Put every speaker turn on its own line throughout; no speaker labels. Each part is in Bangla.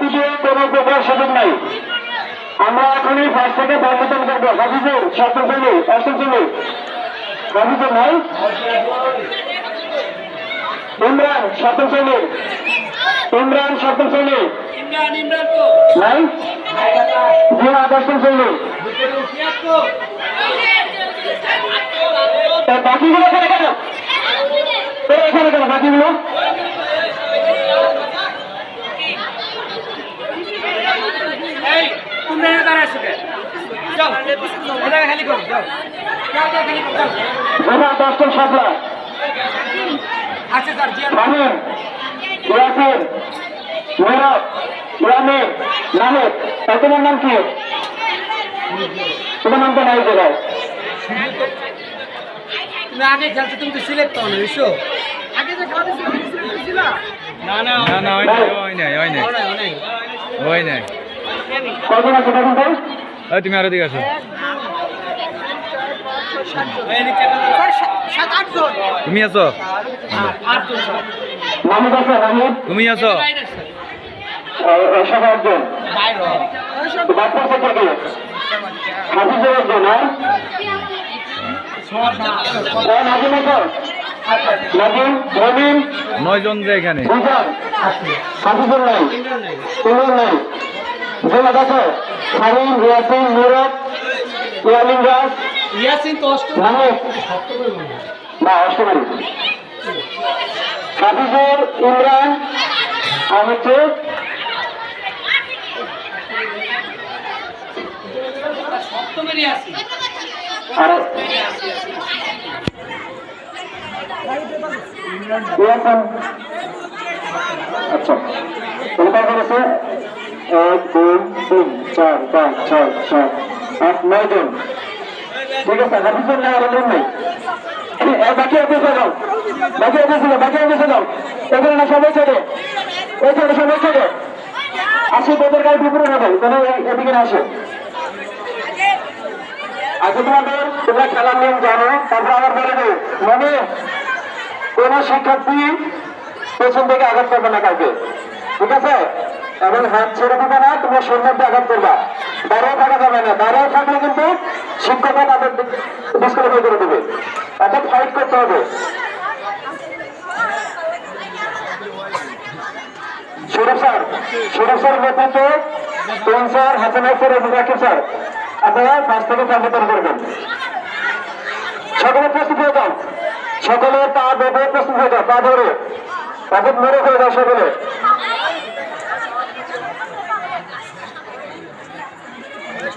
পিছিয়ে কোনো প্রকার সুযোগ নাই আমরা এখনই ফার্স্ট থেকে পরিবর্তন করবো হাফিজের সত্তর চলে অষ্টম চলে নাই ইমরান সপ্তম ইমরান সপ্তম বাকিগুলো দশটা সাপলা মাহিন ইয়াসিন মৌরব রামের নামের তাই তোমার নাম কি তোমার নাম তো নাই জায়গায় আগে খেলছো তুমি তো সিলেক্ট করো না বুঝছো আগে যে খেলাতে না না না না ওই নাই ওই নাই ওই নাই ওই নাই কত না কত ওই তুমি আরো দিকে আসো তুমি আছো তুমি আছো নয় জন যে এখানে নাই জোনাদ আছো আচ্ছা। শাহিন রিয়াসিন নুরব ইয়ামিন রাজ ইয়াসিন তো অষ্টম না অষ্টমারি হাফিজুর ইমরান আহমেদ সপ্তমেরই আছি আচ্ছা তারপর আছে এক দুই তিন চার পাঁচ ছয় সাত আট নয় জন ঠিক আছে হাফিজের হ্যাঁ, না আলাদা বাকি বাকি বাকি সবাই আসে তোদের এদিকে আচ্ছা, তোমরা জানো আবার বলে মানে কোন শিক্ষার্থী পেছন থেকে আঘাত করবে না কাউকে ঠিক আছে এবং হাত ছেড়ে দিবে না তোমরা সৈন্যকে আঘাত করবা দাঁড়িয়ে থাকা যাবে না দাঁড়িয়ে থাকলে কিন্তু শিক্ষকরা তাদের ডিসকোয়ালিফাই করে দেবে অর্থাৎ ফাইট করতে হবে স্যার পাঁচ থেকে সকলে প্রস্তুত হয়ে সকলে পা দেবে প্রস্তুত হয়ে যাও পা ধরে তাদের মনে হয়ে যাও সকলে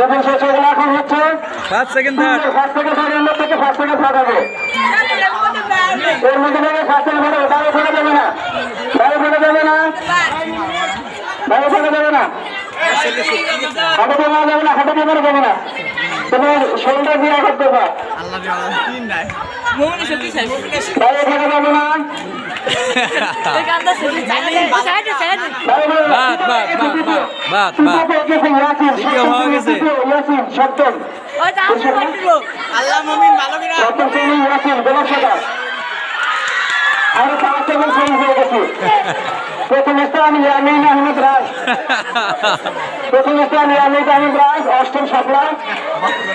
দেখুন শেষ হয়ে গেল এখন হচ্ছে first second third first second third এর থেকে ফার্স্ট সেকেন্ড থার্ড হবে এর মধ্যে থেকে ফার্স্ট সেকেন্ড থার্ড বাইরে ফেলে যাবে না বাইরে ফেলে যাবে না বাইরে ফেলে যাবে না হাতে দেওয়া যাবে না হাতে দেওয়া যাবে না তোমার শরীরটা দিয়ে আঘাত দেবা আরো পাঁচ এবং প্রথম স্থান ইয়ামিন আহমেদ রাজ প্রথম স্থান ইয়ামিন আহমেদ রাজ অষ্টম সাপলা